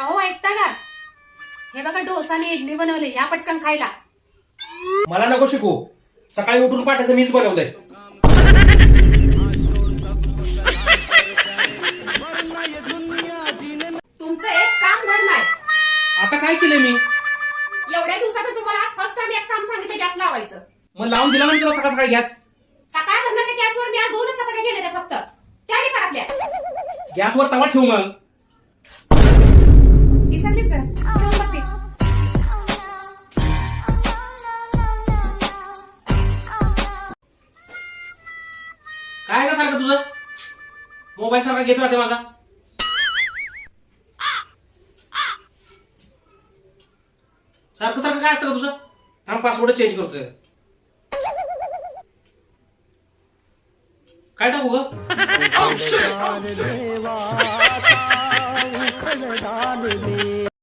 अहो ऐकता का? हे बघा डोसा आणि इडली बनवले या पटकन खायला. मला नको शिकू. सकाळी उठून पाठायचं मीच बनवलंय. तुमचं एक काम घड नाही आता काय केलंय मी? एवढ्या दिवसात तुम्हाला आज फर्स्ट टाइम एक काम सांगितलं गॅस लावायचं. मग लावून दिला ना मी तुला सकाळ सकाळी गॅस? सकाळ धरणं त्या गॅसवर मी आज दोनच चपात्या केल्या त्या फक्त. त्या करा आपल्या. गॅसवर तवा ठेवू मग. काय का सारखं तुझं? मोबाईल सारखा घेत राहते माझा. सारखं सारखं काय असतं का तुझं? थांब पासवर्ड चेंज करतोय. काय टाकू ग? देवा उखल डाल दे